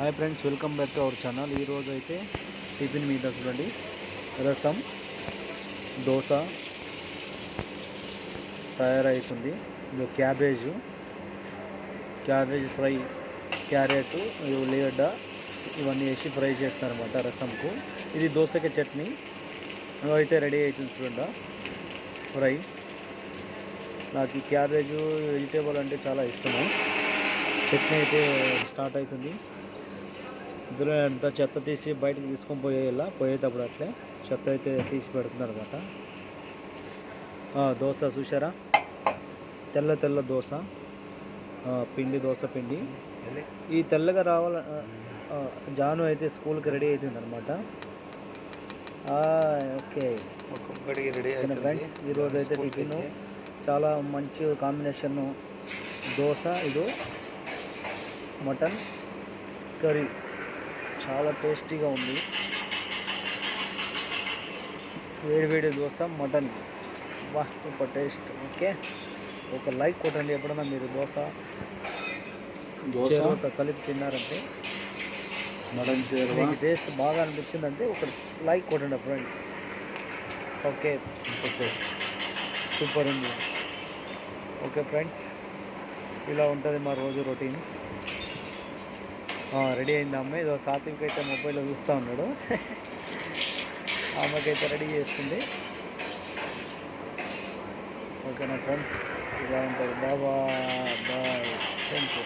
Hi friends welcome back to our channel. ఈరోజు అయితే tiffin మీద చూడండి. రసం దోశ తయారవుతుంది ఇది క్యాబేజ్ క్యాబేజ్ ఫ్రై క్యారెట్ ఉల్లిగడ్డ ఇవన్నీ వేసి ఫ్రై చేస్తారన్నమాట రసంకు. ఇది దోశకి చట్నీ. అయితే రెడీ అవుతుంది చూడండి ఫ్రై. నాకు ఈ క్యాబేజ్ వెజిటేబుల్ అంటే చాలా ఇష్టము. చట్నీ అయితే స్టార్ట్ అవుతుంది. ఇందులో అంతా చెత్త తీసి బయటకు తీసుకొని పోయేలా పోయేటప్పుడు అట్లే చెత్త అయితే తీసి పెడుతున్నారు అనమాట దోశ చూసారా తెల్ల తెల్ల దోశ పిండి దోశ పిండి. ఈ తెల్లగా రావాల జాను అయితే స్కూల్కి రెడీ అవుతుంది అనమాట ఓకే. ఫ్రెండ్స్ ఈరోజు అయితే టిఫిన్. చాలా మంచి కాంబినేషన్. దోశ ఇది మటన్ కర్రీ. చాలా టేస్టీగా ఉంది. వేడి వేడి దోశ మటన్. వా సూపర్ టేస్ట్. ఓకే. ఒక లైక్ కొట్టండి ఎప్పుడన్నా మీరు దోశ. దోశ? కలిపి తిన్నారంటే. మటన్ మీకు టేస్ట్ బాగా అనిపించిందంటే ఒక లైక్ కొట్టండి ఫ్రెండ్స్. ఓకే. సూపర్ ఉంది. Okay friends. ఇలా ఉంటుంది మా రోజు రొటీన్స్. రెడీ అయింది అమ్మాయి. ఇదో షాపింగ్కి అయితే మొబైల్లో చూస్తూ ఉన్నాడు. ఆమెకైతే రెడీ చేస్తుంది. ఓకేనా ఫ్రెండ్స్ ఇలా ఉంటుంది బాబా బాయ్. Thank you